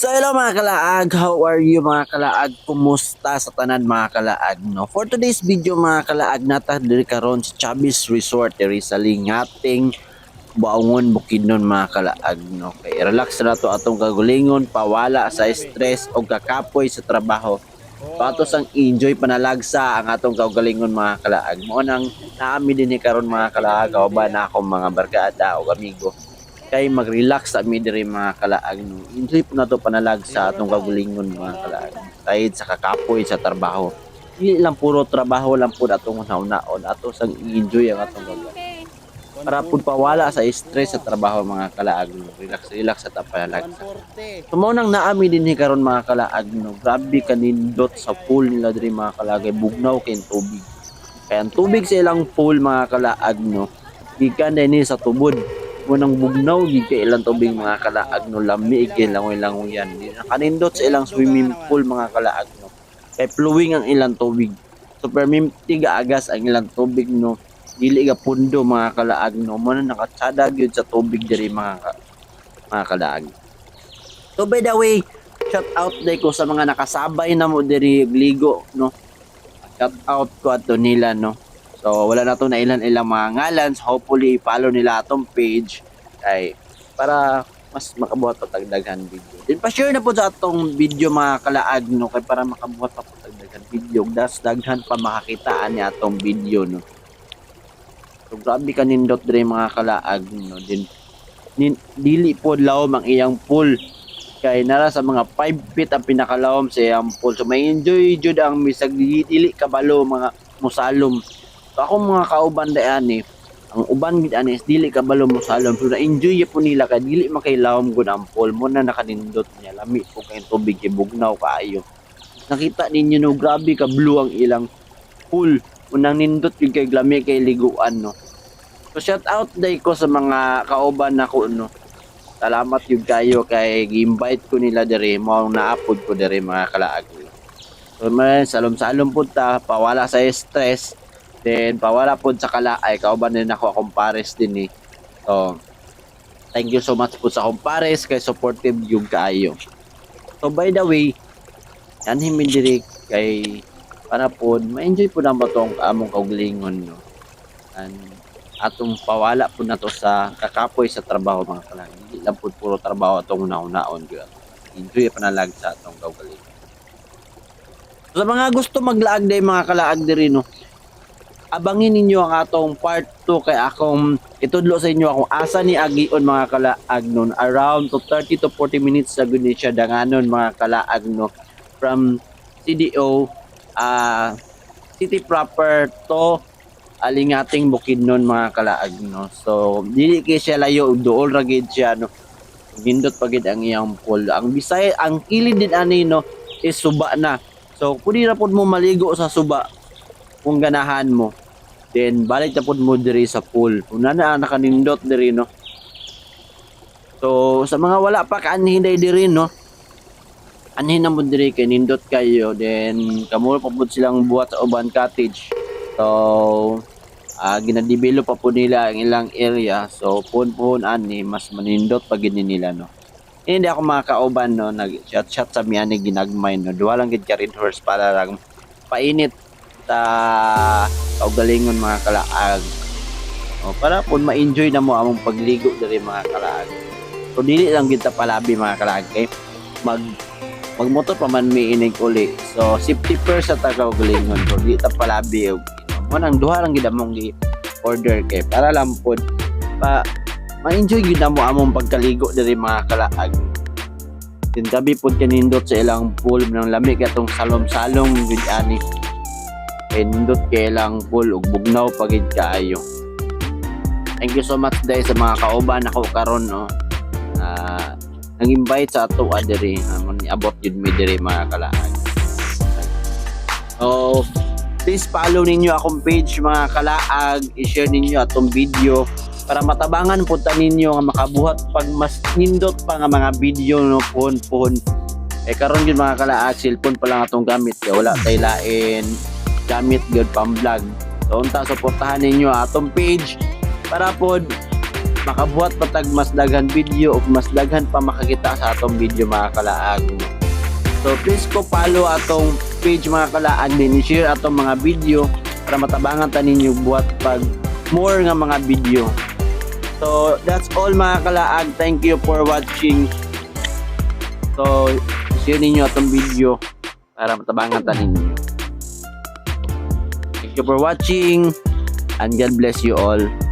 So hello mga kalaag, how are you mga kalaag? Kumusta sa tanan mga kalaag no? For today's video mga kalaag nata diri karon sa Chavez Resort diri sa lingating Baungon Bukidnon mga kalaag no. Kay relax na to atong kagulingon, pawala sa stress o kakapoy sa trabaho. Pato sang enjoy panalagsa ang atong kaugalingon mga kalaag. Mo nang naami din ni karon mga kalaag ba na akong mga barkada o amigo kay mag-relax sa mi mga kalaag no. Enjoy po na to panalag sa atong kagulingon mga kalaag. Kahit sa kakapoy sa trabaho. Dili lang puro trabaho lang po atong unaon ato sang enjoy ang atong gagawin. Para po pawala sa stress sa trabaho mga kalaag no. Relax relax sa tapanalag. Tumaw nang naami din ni karon mga kalaag no. Grabe kanindot sa pool nila diri mga kalaag bugnaw kay tubig. Kaya tubig sa ilang pool mga kalaag no. Gikan din sa tubod unang bugnaw gid kay ilang tubig mga kalaag no lami kay langoy langoy yan kanindot sa ilang swimming pool mga kalaag no. Kay flowing ang ilang tubig. Super mimti agas ang ilang tubig no. Dili ga pundo mga kalaag no. Mo na nakatsada gyud sa tubig diri mga ka- mga kalaag. So by the way shout out day ko sa mga nakasabay na mo diri ligo no. Shout out ko ato nila no So wala na to na ilan ilang mga ngalan. So, hopefully follow nila atong page ay para mas makabuhat pa tagdagan video. Din pa share na po sa atong video mga kalaag no kay para makabuhat pa po tagdagan video. Das daghan pa makakitaan ni atong video no. So grabe ka nindot dire mga kalaag no din nin, dili po lawom ang iyang pool kay nara sa mga 5 feet ang pinakalawom sa iyang pool. So may enjoy jud ang misag dili kabalo mga musalom So ako mga kauban dayani, ang uban gid ani is dili kabalo mo salom so na-enjoy po nila kay dili makailawom gud ang pool mo na nakanindot niya lami po kay tubig kay bugnaw kaayo. Nakita ninyo no grabe ka blue ang ilang pool. Unang nindot yung kay lami kay liguan no. So shout out day ko sa mga kauban nako no. Salamat yung kayo kay gi-invite ko nila diri mo naapod ko diri mga kalaag. So man salom-salom pud ta pawala sa stress Then, pawala po sa kala, ay kauban din ako akong pares din eh. So, thank you so much po sa akong kay supportive yung kaayo. So, by the way, yan himin diri kay para po, ma-enjoy po na ba itong among kaugalingon, no? And, atong pawala po na to sa kakapoy sa trabaho mga kalang. Hindi lang po puro trabaho atong una-unaon. Enjoy pa na lang sa atong kaugalingon. Sa mga gusto maglaag day mga kalaag diri no abangin ninyo ang atong part 2 kay akong itudlo sa inyo akong asa ni Agion mga kalaag nun around to 30 to 40 minutes sa guni siya danganon mga kalaag no from CDO ah city proper to alingating bukidnon mga kalaag no so dili kay siya layo duol ra gid siya no? Gindot pa gid ang iyang pool. Ang bisay ang kilid din ani no is suba na. So pwede ra pud mo maligo sa suba kung ganahan mo. Then balik na pud mo diri sa pool. Una na nakanindot diri no. So sa mga wala pa kaanhin day diri no. Anhin na mo diri kay nindot kayo then kamo pa pud silang buhat sa uban cottage. So ah ginadevelop pa po nila ang ilang area. So pun-pun ani mas manindot pa gid nila no. Hindi ako mga kauban no nag chat chat sa miyani ginagmay no. Duha lang gid ka red horse para lang painit sa kaugalingon mga kalaag. O, para po ma-enjoy na mo among pagligo diri mga kalaag. So dili lang gid palabi mga kalaag kay mag magmotor pa man mi inig uli. So safety first sa ta kaugalingon. So di ta palabi mo nang duha lang gid among gi order kay para lang pod pa ma-enjoy gid mo among pagkaligo diri mga kalaag. Din gabi pod kanindot sa ilang pool ng lamig atong salom-salong gid ani Endot kay lang full ug bugnaw pagid kaayo. Thank you so much dai sa mga kauban ako karon no. Ah, nag-invite sa ato adiri amon abot jud mi diri mga kalaag. So, please follow ninyo akong page mga kalaag, i-share ninyo atong video para matabangan po ta ninyo nga makabuhat pag mas nindot pa nga mga video no pon pon eh karon yun mga kalaag cellphone pa lang atong gamit kaya wala tay lain gamit gyud pang vlog. So unta suportahan ninyo atong page para pod makabuhat patag mas daghan video ug mas daghan pa makakita sa atong video mga kalaag. So please ko follow atong page mga kalaag din i-share atong mga video para matabangan ta ninyo buhat pag more nga mga video. So that's all mga kalaag. Thank you for watching. So share ninyo atong video para matabangan ta ninyo. You for watching and God bless you all.